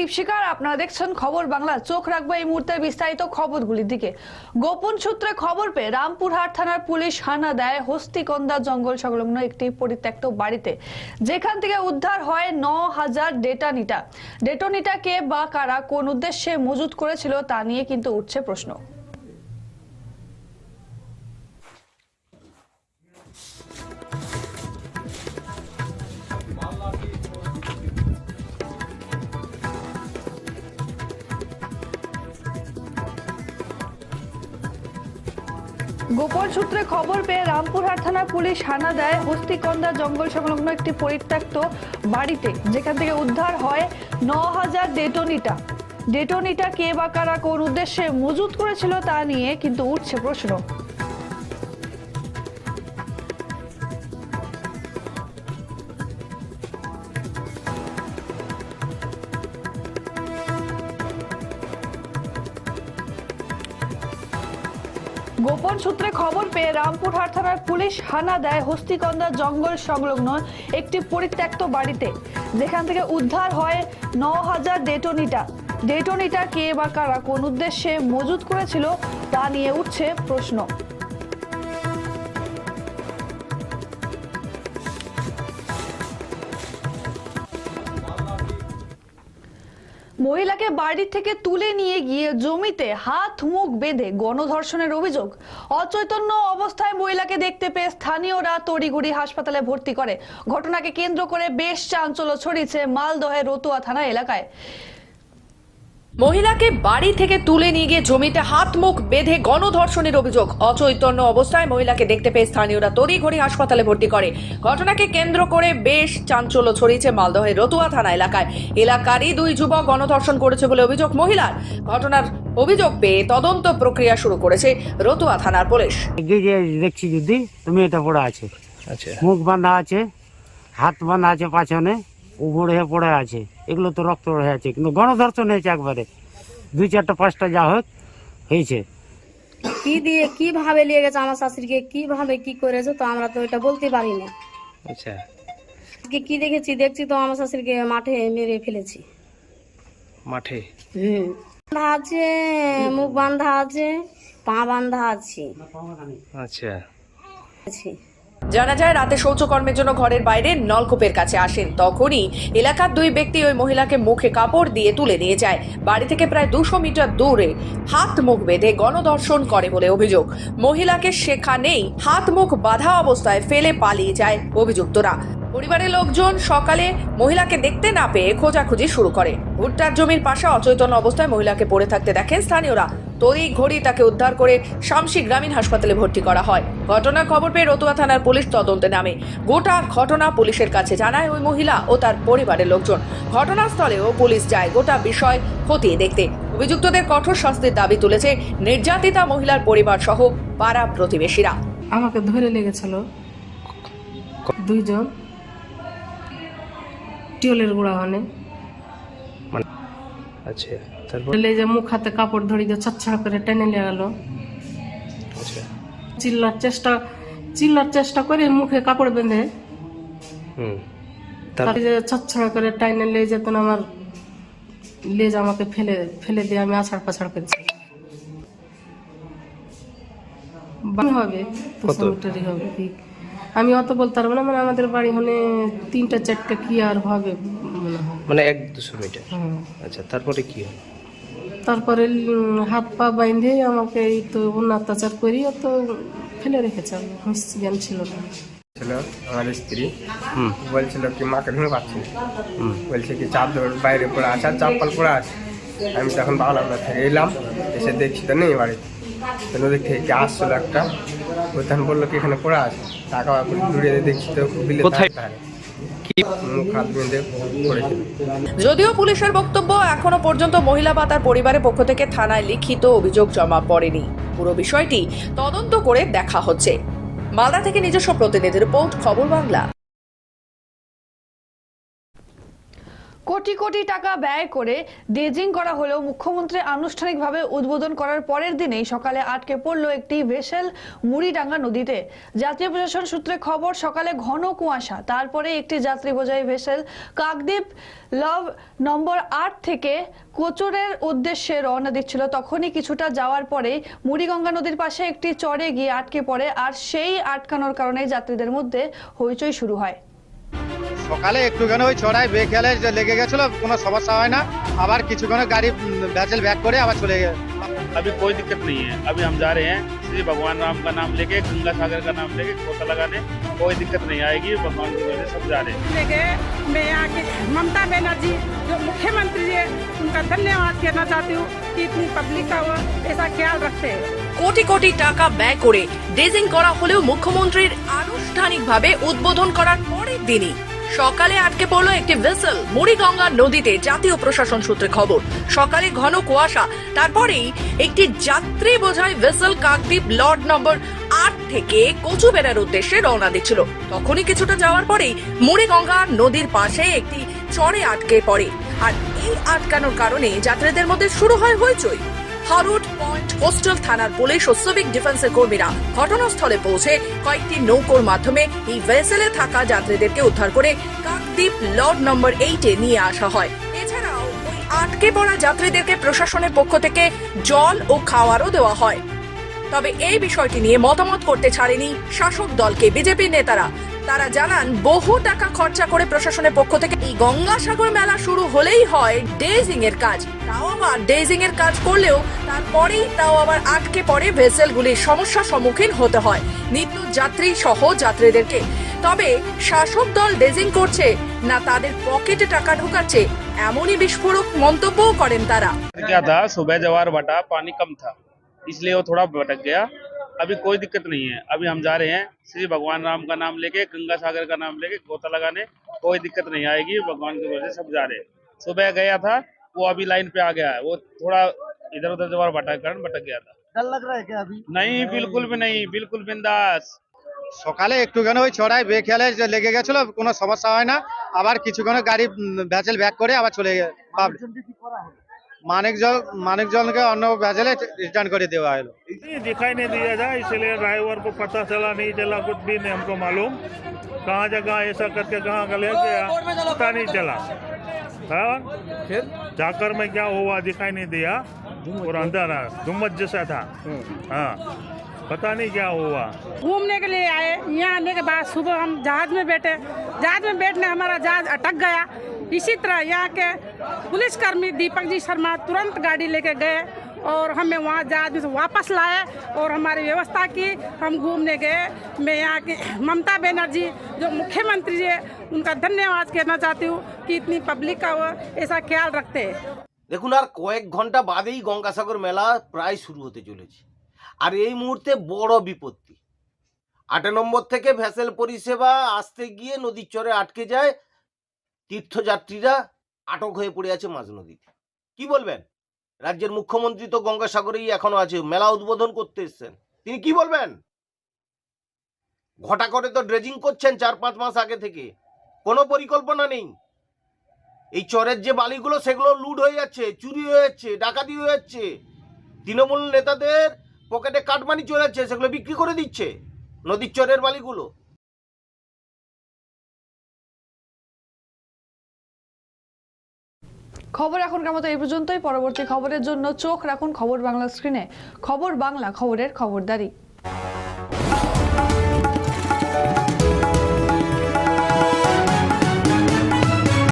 দীপশিকার আপনারা দেখছেন খবর বাংলা। চোখ রাখব এই মুহূর্তে বিস্তারিত খবরগুলির দিকে। গোপন সূত্রে খবর পেয়ে রামপুরহাট থানার পুলিশ হানা দেয় হস্তিকন্দা জঙ্গল সংলগ্ন একটি পরিত্যক্ত বাড়িতে। যেখান থেকে উদ্ধার হয় ন হাজার ডেটানিটা। ডেটোনিটা কে বা কারা কোন উদ্দেশ্যে মজুত করেছিল তা নিয়ে কিন্তু উঠছে প্রশ্ন। গোপন সূত্রে খবর পেয়ে রামপুরহাট থানা পুলিশ হানা দেয় হস্তিকন্দা জঙ্গল সংলগ্ন একটি পরিত্যক্ত বাড়িতে, যেখান থেকে উদ্ধার হয় ন হাজার ডেটোনিটা। ডেটোনিটা কে বা কারা, কোন উদ্দেশ্যে মজুত করেছিল তা নিয়ে কিন্তু উঠছে প্রশ্ন। গোপন সূত্রে খবর পেয়ে রামপুরহাট থানার পুলিশ হানা দেয় হস্তিকন্দা জঙ্গল সংলগ্ন একটি পরিত্যক্ত বাড়িতে। যেখান থেকে উদ্ধার হয় ন হাজার ডেটনিটা। ডেটনিটা কে বা কারা, কোন উদ্দেশ্যে মজুত করেছিল তা নিয়ে উঠছে প্রশ্ন। মহিলাকে বাড়ি থেকে তুলে নিয়ে গিয়ে জমিতে হাত, মুখ বেঁধে গণধর্ষণের অভিযোগ। অচৈতন্য অবস্থায় মহিলাকে দেখতে পেয়ে স্থানীয়রা তড়িঘড়ি হাসপাতালে ভর্তি করে। ঘটনাকে কেন্দ্র করে বেশ চাঞ্চল্য ছড়িয়েছে মালদহের রতুয়া থানা এলাকায়। মহিলাকে বাড়ি থেকে তুলে নিয়ে গিয়ে জমিতে হাত মুখ বেঁধে গণধর্ষণের অভিযোগ। অচৈতন্য অবস্থায় মহিলাকে দেখতে পেয়ে স্থানীয়রা তড়িঘড়ি হাসপাতালে ভর্তি করে। ঘটনাকে কেন্দ্র করে বেশ চাঞ্চল্য ছড়িয়েছে মালদহের রতুয়া থানা এলাকায়। এলাকারই দুই যুবক গণধর্ষণ করেছে বলে অভিযোগ মহিলার। ঘটনার অভিযোগ পেয়ে তদন্ত প্রক্রিয়া শুরু করেছে রতুয়া থানার পুলিশ। দেখছি যদি তুমি এটা পড়ে আছে। আচ্ছা। মুখ বাঁধা আছে হাত বাঁধা আছে পাছনে উপরে হয়ে পড়ে আছে। এগুলো তো রক্ত হয়ে আছে কিন্তু গণধর্ষণ হয়েছে একবারে। দুই চারটা পাঁচটা যা হোক হয়েছে। কি দিয়ে কীভাবে নিয়ে গেছে আমার শাশুড়িকে কীভাবে কি করেছে তো আমরা তো এটা বলতে পারি না আচ্ছা কি দেখেছি? দেখছি তো আমার শাশুড়িকে মাঠে মেরে ফেলেছি। মাঠে? হুম। বান্ধা আছে মুখ বাঁধা আছে পা বাঁধা আছে। আচ্ছা। আছে। জানা যায়, রাতে শৌচকর্মের জন্য ঘরের বাইরে নলকূপের কাছে আসেন। তখনই এলাকার দুই ব্যক্তি ওই মহিলাকে মুখে কাপড় দিয়ে তুলে নিয়ে যায়। বাড়ি থেকে প্রায় দুশো মিটার দূরে হাত মুখ বেঁধে গণধর্ষণ করে বলে অভিযোগ। মহিলাকে সেখানেই হাত মুখ বাঁধা অবস্থায় ফেলে পালিয়ে যায় অভিযুক্তরা। পরিবারের লোকজন সকালে মহিলাকে দেখতে না পেয়ে খোঁজাখুঁজি শুরু করে। ভুট্টার জমির পাশে অচৈতন্য অবস্থায় মহিলাকে পড়ে থাকতে দেখেন স্থানীয়রা। তড়ি ঘড়ি তাকে উদ্ধার করে শামসি গ্রামীণ হাসপাতালে ভর্তি করা হয়। ঘটনার খবর পেয়ে রতুয়া থানার পুলিশ তদন্তে নামে। গোটা ঘটনা পুলিশের কাছে জানায় ওই মহিলা ও তার পরিবারের লোকজন। ঘটনাস্থলেও পুলিশ যায় গোটা বিষয় খতিয়ে দেখতে। অভিযুক্তদের কঠোর শাস্তির দাবি তুলেছে নির্যাতিতা মহিলার পরিবার সহ পাড়া প্রতিবেশীরা। আমাকে ধরে লেগেছিল দুইজন টিউলের গোড়া মানে আচ্ছা। তারপর? বলে যে মুখ হাতে কাপড় ধরে দিয়ে করে টেনে নিয়ে গেল। আচ্ছা। চিল্লার চেষ্টা চিল্লার চেষ্টা করে মুখে কাপড় বেঁধে। যে করে টাইনে আমার লেজ আমাকে ফেলে ফেলে দিয়ে আমি আছাড় পাছাড় করেছি হবে মিটারই হবে কি? আমি অত বলতে পারব না মানে আমাদের বাড়ি হলে তিনটা চারটা কি আর হবে মনে হয়। মানে এক দুশো মিটার। আচ্ছা তারপরে কি হলো তারপরে হাত পা বাইন্ধে আমাকে এই তো অন্য অত্যাচার করি তো ফেলে রেখেছে। জ্ঞান ছিল না। ছিল আমার স্ত্রী। হুম। বলছিল কি মাকে ঢুকে পাচ্ছি। বলছে কি চাদর বাইরে পড়ে আছে আর চাপ্পাল পরে আছে। আমি তখন বাংলা থেকে এলাম এসে দেখছি তো নেই বাড়ি। তো নদীর থেকে কি আসছিল একটা। ও তখন বলল কি এখানে পড়ে আছে। টাকা দূরে দেখছি তো বিলে কোথায়? যদিও পুলিশের বক্তব্য এখনও পর্যন্ত মহিলা বা তার পরিবারের পক্ষ থেকে থানায় লিখিত অভিযোগ জমা পড়েনি। পুরো বিষয়টি তদন্ত করে দেখা হচ্ছে। মালদা থেকে নিজস্ব প্রতিনিধি রিপোর্ট, খবর বাংলা। কোটি কোটি টাকা ব্যয় করে ডেজিং করা হলেও মুখ্যমন্ত্রী আনুষ্ঠানিকভাবে উদ্বোধন করার পরের দিনেই সকালে আটকে পড়ল একটি ভেসেল মুড়িডাঙ্গা নদীতে। জাতীয় প্রশাসন সূত্রে খবর, সকালে ঘন কুয়াশা, তারপরে একটি যাত্রী বোঝাই ভেসেল কাকদ্বীপ লভ নম্বর আট থেকে কোচরের উদ্দেশ্যে রওনা দিচ্ছিল। তখনই কিছুটা যাওয়ার পরেই মুড়িগঙ্গা নদীর পাশে একটি চরে গিয়ে আটকে পড়ে, আর সেই আটকানোর কারণে যাত্রীদের মধ্যে হইচই শুরু হয়। সকালে একটুখানি ওই ছড়ায় বেখেলে যে লেগে গেছিল কোনো সমস্যা হয় না আবার কিছুক্ষণ গাড়ি ভ্যাসেল ব্যাক করে আবার চলে গেছে अभी कोई दिक्कत नहीं है अभी हम जा रहे हैं श्री भगवान राम का नाम लेके गंगा सागर का नाम लेके गोता लगाने कोई दिक्कत नहीं आएगी भगवान की वजह से सब जा रहे हैं लेके मैं यहाँ की ममता बनर्जी जो मुख्यमंत्री है उनका धन्यवाद कहना चाहती हूँ कि इतनी पब्लिक का वो ऐसा ख्याल रखते हैं কোটি কোটি টাকা ব্যয় করে ড্রেজিং করা হলেও মুখ্যমন্ত্রীর আনুষ্ঠানিকভাবে উদ্বোধন করার পরের দিনই সকালে আটকে পড়ল একটি ভেসেল মুড়িগঙ্গা নদীতে, জাতীয় প্রশাসন সূত্রে খবর। সকালে ঘন কুয়াশা, তারপরেই একটি যাত্রী বোঝাই ভেসেল কাকদ্বীপ লর্ড নম্বর আট থেকে কচু কচুবেড়ার উদ্দেশ্যে রওনা দিচ্ছিল। তখনই কিছুটা যাওয়ার পরেই মুড়িগঙ্গা নদীর পাশে একটি চরে আটকে পড়ে। আর এই আটকানোর কারণে যাত্রীদের মধ্যে শুরু হয় হইচই। হারুট পয়েন্ট কোস্টাল থানার পুলিশ ও সিভিক ডিফেন্সের কর্মীরা ঘটনাস্থলে পৌঁছে কয়েকটি নৌকোর মাধ্যমে এই ভেসেলে থাকা যাত্রীদেরকে উদ্ধার করে কাকদ্বীপ লর্ড নম্বর এইটে নিয়ে আসা হয়। এছাড়াও ওই আটকে পড়া যাত্রীদেরকে প্রশাসনের পক্ষ থেকে জল ও খাওয়ারও দেওয়া হয়। তবে এই বিষয়টি নিয়ে মতামত করতে ছাড়েনি শাসক দলকে। বিজেপির নেতারা তারা জানান বহু টাকা খরচা করে প্রশাসনের পক্ষ থেকে এই গঙ্গাসাগর মেলা শুরু হলেই হয় ডেজিং এর কাজ তাও আবার ডেজিং এর কাজ করলেও তারপরেই তাও আবার আটকে পড়ে ভেসেলগুলির সমস্যার সম্মুখীন হতে হয় নিত্য যাত্রী সহ যাত্রীদেরকে তবে শাসক দল ডেজিং করছে না তাদের পকেটে টাকা ঢোকাচ্ছে এমনই বিস্ফোরক মন্তব্যও করেন তারা क्या था सुबह जवार बटा पानी कम था इसलिए वो थोड़ा भटक गया अभी कोई दिक्कत नहीं है अभी हम जा रहे हैं श्री भगवान राम का नाम लेके गंगा सागर का नाम लेके गोता लगाने कोई दिक्कत नहीं आएगी भगवान की वजह से सब जा रहे हैं सुबह गया था वो अभी लाइन पे आ गया है वो थोड़ा इधर उधर जवार भटा के कारण भटक गया था डर लग रहा है क्या अभी नहीं बिल्कुल भी नहीं बिल्कुल बिंदास সকালে একটুখানি ওই ছড়ায় বেখেলে যে লেগে গেছিল কোনো সমস্যা হয় না আবার কিছুক্ষণ গাড়ি ভ্যাসেল ব্যাক করে আবার চলে গেছে মানিকজল মানিকজলকে অন্য ভ্যাসেলে রিটার্ন করে দেওয়া হলো दिखाई नहीं दिया जाए इसलिए ड्राइवर को पता चला नहीं चला कुछ भी नहीं हमको मालूम कहाँ जगह ऐसा करके कहाँ गले गया पता नहीं चला हाँ फिर जाकर में क्या हुआ दिखाई नहीं दिया और अंदर गुम्मत जैसा था हाँ पता नहीं क्या हुआ घूमने के लिए आए यहाँ आने के बाद सुबह हम जहाज में बैठे जहाज में बैठने हमारा जहाज अटक गया इसी तरह यहाँ के पुलिसकर्मी दीपक जी शर्मा तुरंत गाड़ी लेके गए और हमें वहाँ जहाज में से वापस लाए और हमारी व्यवस्था की हम घूमने गए मैं यहाँ की ममता बनर्जी जो मुख्यमंत्री है उनका धन्यवाद कहना चाहती हूँ कि इतनी पब्लिक का वो ऐसा ख्याल रखते हैं দেখুন আর কয়েক ঘন্টা বাদেই গঙ্গাসাগর মেলা প্রায় শুরু হতে চলেছে আর এই মুহূর্তে বড় বিপত্তি আট নম্বর থেকে ভ্যাসেল পরিষেবা আসতে গিয়ে নদীর চরে আটকে যায় তীর্থযাত্রীরা আটক হয়ে পড়ে আছে মাঝ নদীতে। কি বলবেন? রাজ্যের মুখ্যমন্ত্রী তো গঙ্গাসাগরেই এখনও আছে, মেলা উদ্বোধন করতে এসছেন। তিনি কি বলবেন? ঘটা করে তো ড্রেজিং করছেন চার পাঁচ মাস আগে থেকে। কোনো পরিকল্পনা নেই। এই চরের যে বালিগুলো, সেগুলো লুট হয়ে যাচ্ছে, চুরি হয়ে যাচ্ছে, ডাকাতি হয়ে যাচ্ছে। তৃণমূল নেতাদের পকেটে কাটমানি চলে যাচ্ছে, সেগুলো বিক্রি করে দিচ্ছে। নদীর চরের বালিগুলো। খবর এখনকার মতো এই পর্যন্তই। পরবর্তী খবরের জন্য চোখ রাখুন খবর বাংলা স্ক্রিনে। খবর বাংলা, খবরের খবরদারি।